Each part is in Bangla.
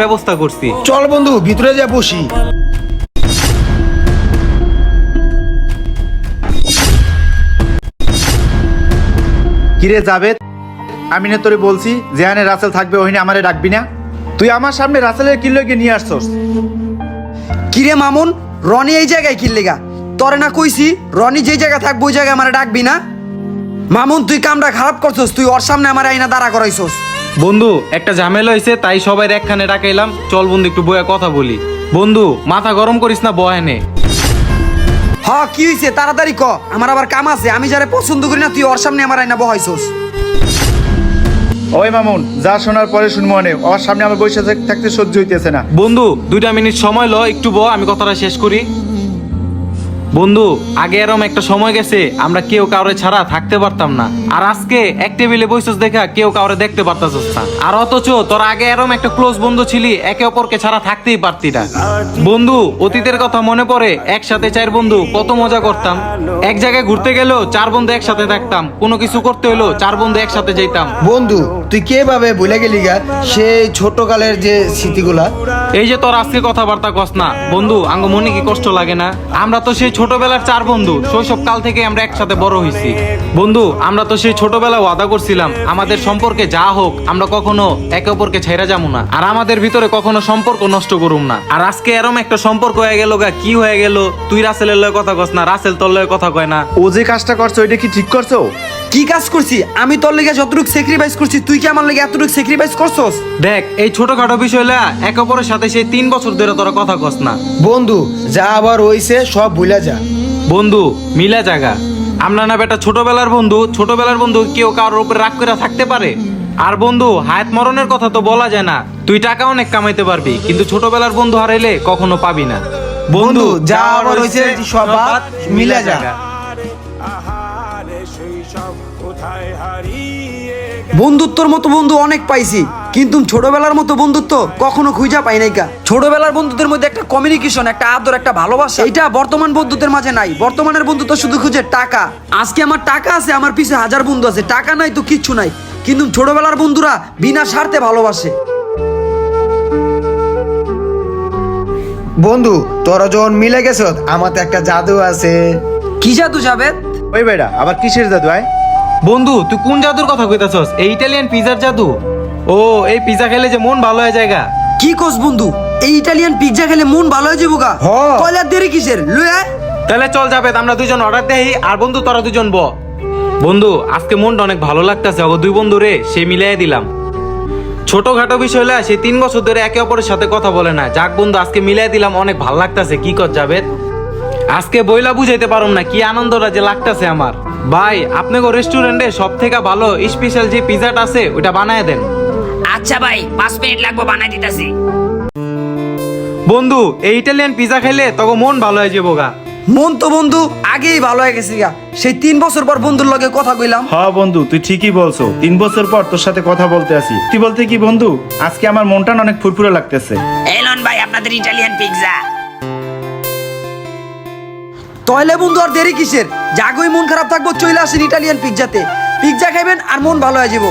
ব্যবস্থা করছি। চল বন্ধু ভিতরে যা বসি। কিরে যাবে আমি না তোরে বলছি যেখানে রাসেল থাকবে ওখানে আমারে ডাকবি না? তুই আমার সামনে রাসেলের কিল্লোকে নিয়ে আসছস। কিরে মামুন রনি এই জায়গায় কিনলেগা তরে না কইছি রনি যে জায়গায় থাকব ওই জায়গায় আমার ডাকবি না? মামুন তুই কামটা খারাপ করছস তুই ওর সামনে আমার আইনা দাঁড়া করাইছস। বন্ধু একটা ঝামেলা হয়েছে তাই সবাই একখানে ডাকাইলাম চল বন্ধু একটু বইয়া কথা বলি। বন্ধু মাথা গরম করিস না বয়ানে হ কি হইছে? তাড়াতাড়ি ক। আমার আবার কাম আছে। আমি যারে পছন্দ করি না তুই ওর সামনে আমার আইনা বহাইছস। ওই মামুন যা শোনার পরে শুনব অনেক ওর সামনে আমার বসে থাকতে সহ্য হইতেছে না। বন্ধু দুইটা মিনিট সময় ল একটু ব আমি কথাটা শেষ করি। বন্ধু আগে এরম একটা সময় গেছে আমরা কেউ কাউরে ছাড়া থাকতে পারতাম না। আর আজকে এক টেবিলে বসেছ দেখা কেউ কাউরে দেখতে পারতাছিস না। আর অথচ তোর আগে এরম একটা ক্লোজ বন্ধু ছিলি একে অপরকে ছাড়া থাকতেই পারতি না। বন্ধু অতীতের কথা মনে পড়ে একসাথে চার বন্ধু কত মজা করতাম। এক জায়গায় ঘুরতে গেলেও চার বন্ধু একসাথে থাকতাম। কোনো কিছু করতে হলো চার বন্ধু একসাথে যেতাম বন্ধু তুই কে ভাবে ভুলে গেলি গা? সেই ছোটকালের যে স্মৃতিগুলা। এই যে তোর আজকে কথাবার্তা কস না বন্ধু আঙ্গ মনে কি কষ্ট লাগে না? আমরা তো সেই ছোটবেলার চার বন্ধু শৈশব কাল থেকে আমরা একসাথে বড় হয়েছি বন্ধু, আমরা তো সেই ছোটবেলা ওয়াদা করছিলাম, আমাদের সম্পর্কে যা হোক, আমরা কখনো একে অপরকে ছেড়ে যাব না। আর আমাদের ভিতরে কখনো সম্পর্ক নষ্ট করুম না। আর আজকে এরম একটা সম্পর্ক হয়ে গেল গা, কি হয়ে গেল? তুই রাসেলের লয় কথা কস না, রাসেল তোর লয় কথা কয় না। ও যে কাজটা করছ, ওইটা কি ঠিক করছ? কি কাজ করছি? আমি তোর লেগে যতটুকু স্যাক্রিফাইস করছি তুই কি আমার লেগে এতটুকু স্যাক্রিফাইস করছস? দেখ এই ছোটখাটো বিষয়লা একে অপরের সাথে সেই তিন বছর ধরে তোরা কথা কস না। বন্ধু যা আবার হইছে সব ভুলে যা। বন্ধু মিলা জায়গা আমরা না বেটা ছোটবেলার বন্ধু ছোটবেলার বন্ধু কেউ কারোর উপরে রাগ করে থাকতে পারে। আর বন্ধু হায়াত মরণের কথা তো বলা যায় না। তুই টাকা অনেক কামাইতে পারবি কিন্তু ছোটবেলার বন্ধু হারাইলে কখনো পাবি না। বন্ধু, যা আবার হইছে সব বাদ, মিলা যা। বন্ধুত্বর মতো বন্ধু অনেক পাইছি কিন্তু ছোটবেলার মতো বন্ধুত্ব কখনো খুঁজা পাই নাইকা ছোটবেলার বন্ধুদের মধ্যে একটা কমিউনিকেশন একটা আদর একটা ভালোবাসা। এটা বর্তমান বন্ধুদের মাঝে নাই। বর্তমানের বন্ধুত্ব শুধু খুঁজে টাকা। আজকে আমার টাকা আছে আমার পিছে হাজার বন্ধু আছে। টাকা নাই তো কিচ্ছু নাই। কিন্তু ছোটবেলার বন্ধুরা বিনা স্বার্থে ভালোবাসে। বন্ধু তোরা যখন মিলে গেছ আমার তো একটা জাদু আছে। কি জাদু যাবে ওই বেড়া আবার কিসের জাদু আয়? বন্ধু তুই কোন জাদুর কথা কইতাছস? এই ইটালিয়ান পিজার জাদু? ও এই পিজা খেলে যে মন ভালো হয়ে জায়গা কি কোস বন্ধু? এই ইটালিয়ান পিৎজা খেলে মন ভালো হয়ে যাব গা হ। কয়লার দেরি কিসের? লুয়ে আয়। তাহলে চল যাবে আমরা দুজন অর্ডার দেই আর বন্ধু তোরা দুজন ব। বন্ধু আজকে মনটা অনেক ভালো লাগতেছে অগো দুই বন্ধু রে সে মিলাই দিলাম। ছোটখাটো বিষয় হলে সে তিন বছর ধরে একে অপরের সাথে কথা বলে না। যাক বন্ধু আজকে মিলাই দিলাম অনেক ভালো লাগতাছে কি কর যাবে আজকে বইলা বুঝাইতে পারুম না কি আনন্দটা যে লাগতাছে আমার। ভাই আপনাকে রেস্টুরেন্টে সব থেকে ভালো স্পেশাল যে পিজাটা আছে ওটা বানায় দেন। আচ্ছা ভাই পাঁচ মিনিট লাগবে বানাই দিতেছি। বন্ধু এই ইটালিয়ান পিজা খাইলে তখন মন ভালো হয়ে যাব গা। মন তো বন্ধু আগেই ভালো হয়ে গেছে গা। সেই তিন বছর পর বন্ধুর লগে কথা কইলাম। হ্যাঁ বন্ধু তুই ঠিকই বলছো। তিন বছর পর তোর সাথে কথা বলতে আসি। তুই বলতে কি বন্ধু? আজকে আমার মনটা অনেক ফুরফুরে লাগতেছে। এলন ভাই আপনাদের ইটালিয়ান পিৎজা তয়লে বন্ধু আর দেরি কিসের? জাগই মন খারাপ থাকব চলে আসেন ইটালিয়ান পিৎজাতে পিৎজা খাইবেন আর মন ভালো হয়ে যাব।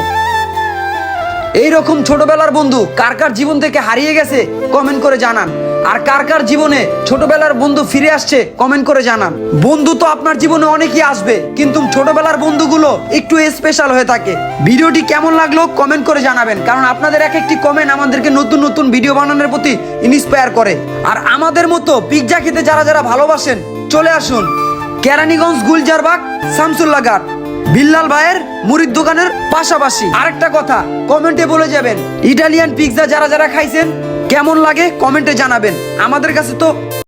এইরকম ছোটবেলার বন্ধু কার কার জীবন থেকে হারিয়ে গেছে কমেন্ট করে জানান। আর কার কার জীবনে ছোটবেলার বন্ধু ফিরে আসছে কমেন্ট করে জানান। বন্ধু তো আপনার জীবনে অনেকই আসবে, কিন্তু ছোটবেলার বন্ধুগুলো একটু স্পেশাল হয়ে থাকে। ভিডিওটি কেমন লাগল কমেন্ট করে জানাবেন, কারণ আপনাদের এক একটি কমেন্ট আমাদেরকে নতুন নতুন ভিডিও বানানোর প্রতি ইন্সপায়ার করে। আর আমাদের মতো পিৎজা খেতে যারা যারা ভালোবাসেন, চলে আসুন। কেরানীগঞ্জ, গুলজারবাগ, শামসুল্লাহ ঘাট। বিল্লাল ভাইয়ের মুড়ির দোকানের পাশাপাশি আরেকটা কথা, কমেন্টে বলে যাবেন, ইটালিয়ান পিৎজা যারা যারা খাইছেন, কেমন লাগে কমেন্টে জানাবেন। আমাদের কাছে তো